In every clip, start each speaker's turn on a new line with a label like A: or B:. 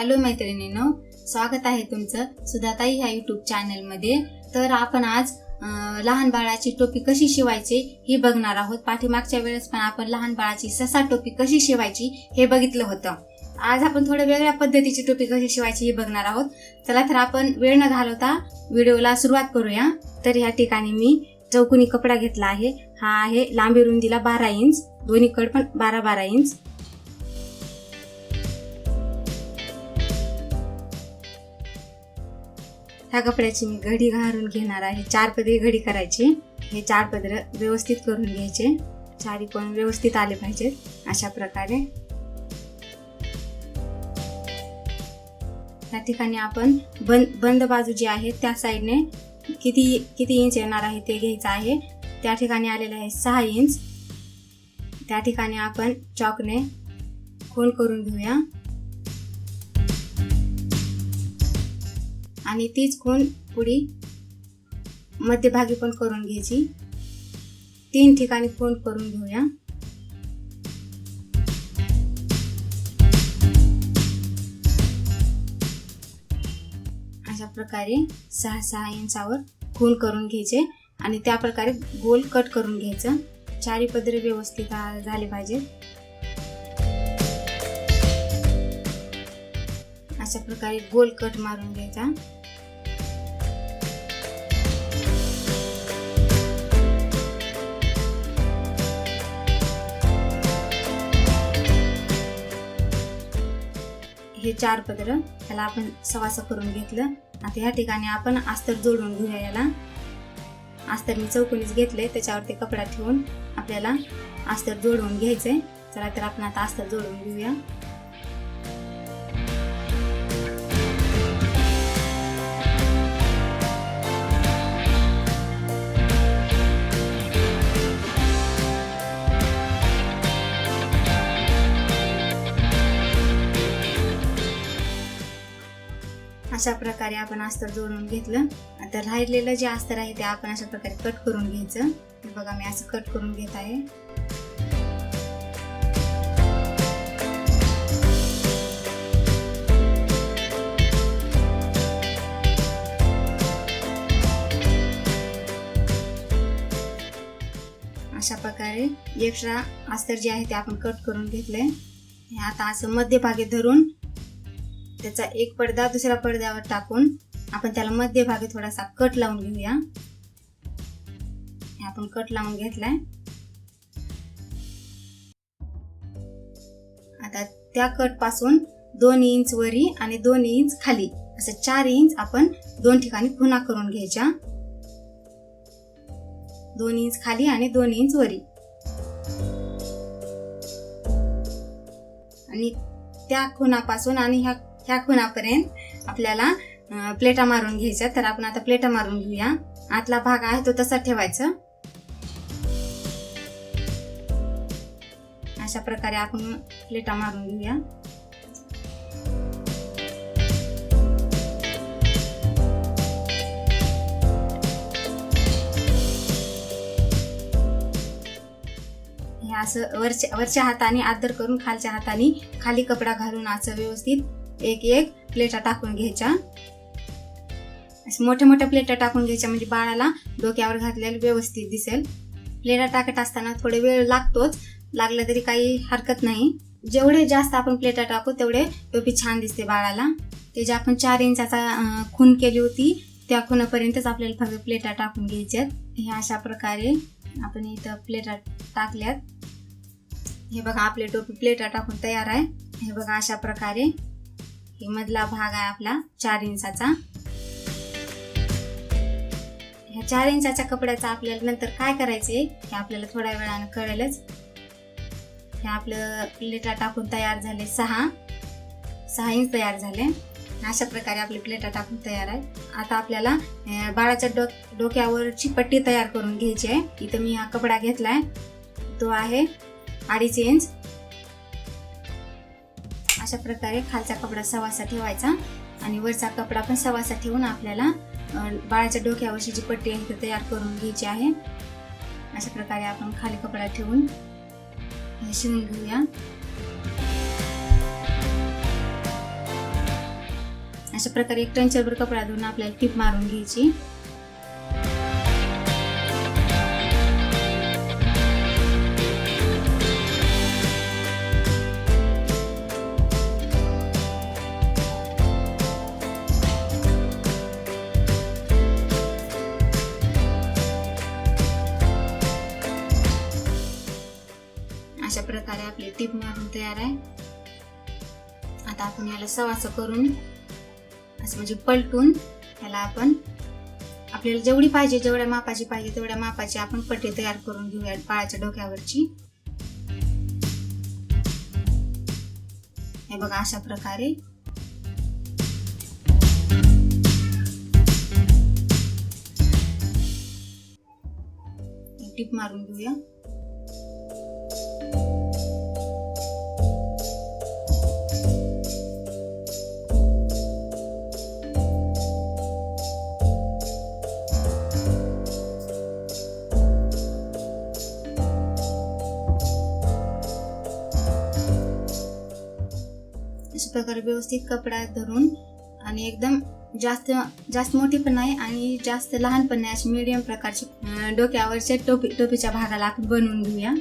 A: Hello मैत्रिणींनो स्वागत आहे तुमचं सुधाताई ह्या युट्यूब चॅनलमध्ये तर आपण आज लहान बाळाची टोपी कशी शिवायची हे बघणार आहोत. पाठीमागच्या वेळेस पण आपण लहान बाळाची ससा टोपी कशी शिवायची हे बघितलं होतं. आज आपण थोड्या वेगळ्या पद्धतीची टोपी कशी शिवायची हे बघणार आहोत. चला तर आपण वेळ न घालवता व्हिडिओला सुरुवात करूया. तर ह्या ठिकाणी मी चौकोनी कपडा घेतला आहे. हा आहे लांबी रुंदीला बारा इंच दोन्ही कड पण बारा बारा इंच. ह्या कपड्याची मी घडी घालून घेणार आहे. चार पदरी घडी करायची. हे चार पदर व्यवस्थित करून घ्यायचे. चारी पण व्यवस्थित आले पाहिजेत. अशा प्रकारे. त्या ठिकाणी आपण बंद बंद बाजू जी आहे त्या साईडने किती किती इंच येणार आहे ते घ्यायचं आहे. त्या ठिकाणी आलेलं आहे सहा इंच त्या ठिकाणी आपण चॉकने खोल करून घेऊया. आणि तीच खून पुढी मध्यभागी पण करून घ्यायची. तीन ठिकाणी खून करून घेऊया. अशा प्रकारे सहा सहा इंचावर खून करून घ्यायचे आणि त्या प्रकारे गोल कट करून घ्यायचं. चारी पदरे व्यवस्थित झाले पाहिजेत. अशा प्रकारे गोल कट मारून घ्यायचा. हे चार पदर त्याला आपण सवासं करून घेतलं. आता ह्या ठिकाणी आपण अस्तर जोडून घेऊया याला. अस्तर मी चौकोनीच घेतले त्याच्यावरती कपडा ठेवून आपल्याला अस्तर जोडवून घ्यायचंय. चला तर आपण आता अस्तर जोडून घेऊया. अशा प्रकारे आपण अस्तर जोडून घेतलं. आता राहिलेलं जे अस्तर आहे ते आपण अशा प्रकारे कट करून घ्यायचं. बघा मी असं कट करून घेत आहे. अशा प्रकारे एक्स्ट्रा अस्तर जे आहे ते आपण कट करून घेतलंय. हे आता असं मध्यभागी धरून त्याचा एक पडदा दुसऱ्या पडद्यावर टाकून आपण त्याला मध्यभागी थोडासा कट लावून घेऊया. हे आपण कट लावून घेतलाय. आता त्या कटपासून दोन इंच वरी आणि दोन इंच खाली असं चार इंच आपण दोन ठिकाणी खुणा करून घ्यायच्या. दोन इंच खाली आणि दोन इंच वरी. आणि त्या खुणापासून आणि ह्या ह्या खुणापर्यंत आपल्याला प्लेटा मारून घ्यायच्या. तर आपण आता प्लेटा मारून घेऊया. आतला भाग आहे तो तसा ठेवायचा. अशा प्रकारे आपण प्लेटा मारून घेऊया. हे असं वरच्या वरच्या हाताने आदर करून खालच्या हाताने खाली कपडा घालून असं व्यवस्थित एक एक प्लेटा टाकून घ्यायच्या. असं मोठ्या मोठ्या प्लेटा टाकून घ्यायच्या म्हणजे बाळाला डोक्यावर घातलेलं व्यवस्थित दिसेल. प्लेटा टाकत असताना थोडे वेळ लागतोच लागलं तरी काही हरकत नाही. जेवढे जास्त आपण प्लेटा टाकू तेवढे टोपी छान दिसते बाळाला. ते जे आपण चार इंचाचा खून केली होती त्या खुनापर्यंतच आपल्याला फक्त प्लेटा टाकून घ्यायच्यात. हे अशा प्रकारे आपण इथं प्लेटा टाकल्यात. हे बघा आपले टोपी प्लेटा टाकून तयार आहे. हे बघा अशा प्रकारे. हे मधला भाग आहे आपला चार इंचाचा. ह्या चार इंचाच्या कपड्याचा आपल्याला नंतर काय करायचे हे आपल्याला थोड्या वेळानं कळेलच. हे आपलं प्लेटा टाकून तयार झाले सहा. सहा इंच तयार झाले. अशा प्रकारे आपले प्लेटा टाकून तयार आहे. आता आपल्याला बाळाच्या डोक डोक्यावरची पट्टी तयार करून घ्यायची आहे. इथं मी हा कपडा घेतलाय. तो आहे अडीच इंच. अशा प्रकारे खालचा कपडा सवासा ठेवायचा आणि वरचा कपडा पण सवासा ठेवून आपल्याला बाळाच्या डोक्यावरची जी पट्टी आहे ती तयार करून घ्यायची आहे. अशा प्रकारे आपण खाली कपडा ठेवून शिवून घेऊया. अशा प्रकारे एक टंचरभर कपडा धुवून आपल्याला टीप मारून घ्यायची. अशा प्रकारे आपली टीप मारून तयार आहे. आता आपण याला सवास करून असं म्हणजे पलटून याला आपण आपल्याला जेवढी पाहिजे जेवढ्या मापाची पाहिजे तेवढ्या मापाची आपण पट्टी तयार करून घेऊया बाळाच्या डोक्यावरची. हे बघा अशा प्रकारे. टीप मारून घेऊया. प्रकारे व्यवस्थित कपडा धरून आणि एकदम जास्त जास्त मोठी पण नाही आणि जास्त लहान पण नाही अशी मीडियम प्रकारची डोक्यावरच्या टोपी टोपीच्या भागाला आपण बनवून घेऊया.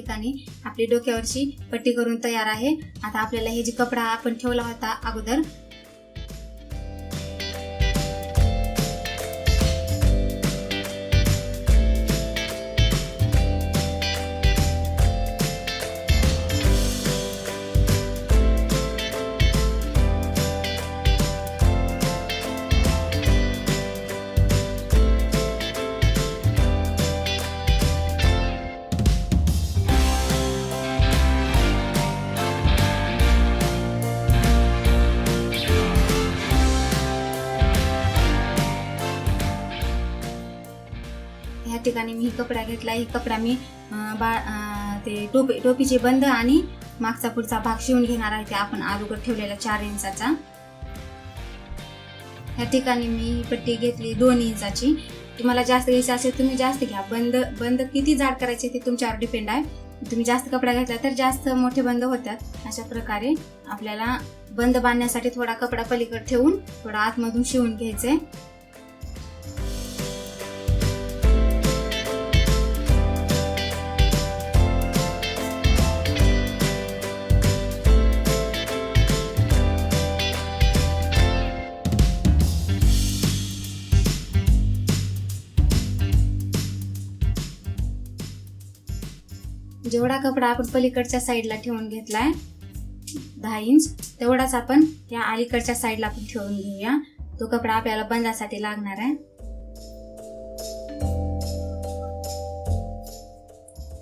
A: ठिकाणी आपली डोक्यावरची पट्टी करून तयार आहे. आता आपल्याला हे जे कपडा आपण ठेवला होता अगोदर ठिकाणी मी कपडा घेतला. ही कपडा मी बा ते टोपी टोपीचे बंद आणि मागचा पुढचा भाग शिवून घेणार आहे. ते आपण अगोदर ठेवलेला चार इंचाचा. ह्या ठिकाणी मी पट्टी घेतली दोन इंचाची. तुम्हाला जास्त घ्यायची असेल तुम्ही जास्त घ्या. बंद बंद किती जाड करायचे ते तुमच्यावर डिपेंड आहे. तुम्ही जास्त कपडा घेतला तर जास्त मोठे बंद होतात. अशा प्रकारे आपल्याला बंद बांधण्यासाठी थोडा कपडा पलीकडे ठेवून थोडा आतमधून शिवून घ्यायचंय. जेवढा कपडा आपण पलीकडच्या साईडला ठेवून घेतला आहे दहा इंच तेवढाच आपण या अलीकडच्या साईडला पण ठेवून घेऊया. तो कपडा आपल्याला बंदासाठी लागणार आहे.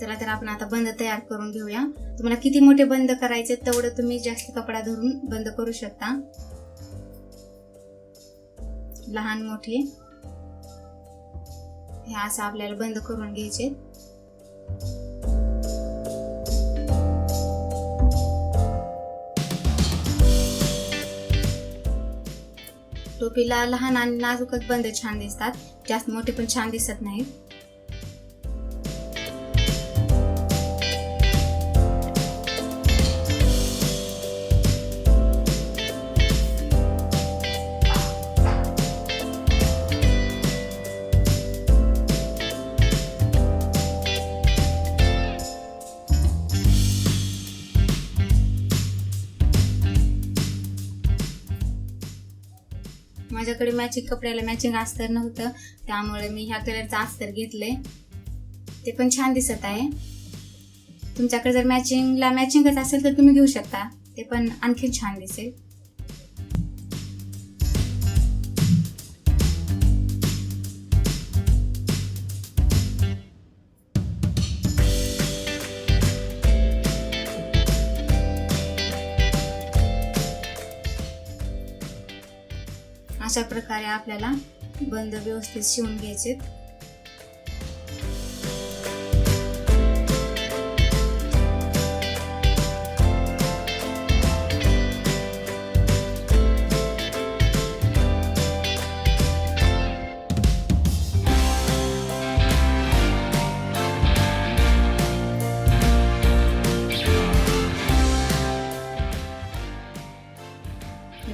A: चला तर आपण आता बंद तयार करून घेऊया. तुम्हाला किती मोठे बंद करायचे तेवढं तुम्ही जास्त कपडा धरून बंद करू शकता. लहान मोठे. हे असं आपल्याला बंद करून घ्यायचे. टोपीला लहान आणि नाजूकच बंद छान दिसतात. जास्त मोठे पण छान दिसत नाहीत. माझ्याकडे मॅचिंग कपड्याला मॅचिंग अस्तर नव्हतं. त्यामुळे मी ह्या कलरचं अस्तर घेतलंय. ते पण छान दिसत आहे. तुमच्याकडे जर मॅचिंगला मॅचिंगच असेल तर तुम्ही घेऊ शकता. ते पण आणखी छान दिसेल. अशा प्रकारे आपल्याला बंद व्यवस्थित शिवून घ्यायचे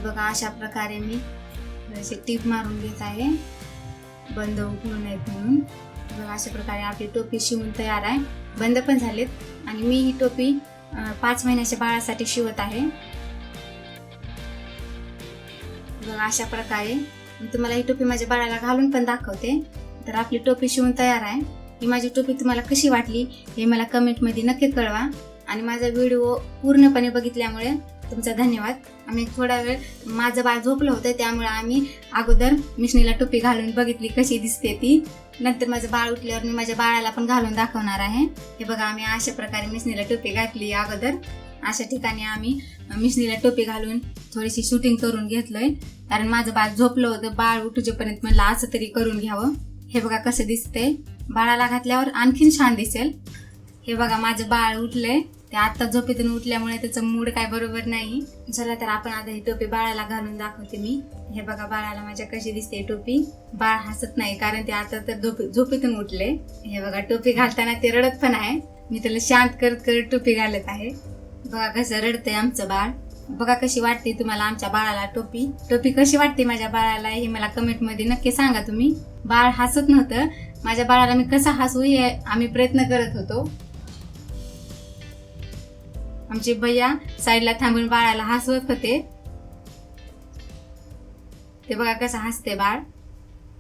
A: बघा अशा प्रकारे मी असे टीप मारून घेत आहे. बंद उघडू नयेत म्हणून. बघा अशा प्रकारे आपली टोपी शिवून तयार आहे. बंद पण झालेत. आणि मी ही टोपी पाच महिन्याच्या बाळासाठी शिवत आहे. बघा अशा प्रकारे. मी तुम्हाला ही टोपी माझ्या बाळाला घालून पण दाखवते. तर आपली टोपी शिवून तयार आहे. ही माझी टोपी तुम्हाला कशी वाटली हे मला कमेंटमध्ये नक्की कळवा. आणि माझा व्हिडिओ पूर्णपणे बघितल्यामुळे तुमचा धन्यवाद. आम्ही थोडा वेळ माझं बाळ झोपलं होतं त्यामुळे आम्ही अगोदर मिशनीला टोपी घालून बघितली कशी दिसते ती. नंतर माझं बाळ उठल्यावर मी माझ्या बाळाला पण घालून दाखवणार आहे. हे बघा आम्ही अशा प्रकारे मिशनीला टोपी घातली अगोदर. अशा ठिकाणी आम्ही मिशनीला टोपी घालून थोडीशी शूटिंग करून घेतलंय. कारण माझं बाळ झोपलं होतं बाळ उठूजेपर्यंत म्हणलं असं तरी करून घ्यावं. हे बघा कसं दिसतंय. बाळाला घातल्यावर आणखीन छान दिसेल. हे बघा माझं बाळ उठलंय. ते आता झोपेतून उठल्यामुळे त्याचं मूड काय बरोबर नाही. चला तर आपण आता ही टोपी बाळाला घालून दाखवते मी. हे बघा बाळाला माझ्या कशी दिसते टोपी. बाळ हसत नाही कारण ते आता तर झोपे झोपेतून उठले. हे बघा टोपी घालताना ते रडत पण आहे. मी त्याला शांत करत करत टोपी घालत आहे. बघा कसं रडतंय आमचं बाळ. बघा कशी वाटते तुम्हाला आमच्या बाळाला टोपी. टोपी कशी वाटते माझ्या बाळाला हे मला कमेंटमध्ये नक्की सांगा तुम्ही. बाळ हसत नव्हतं. माझ्या बाळाला मी कसा हसू हे आम्ही प्रयत्न करत होतो. आमचे भैया साईडला थांबून बाळाला हसवत होते. ते बघा कसं हसते बाळ.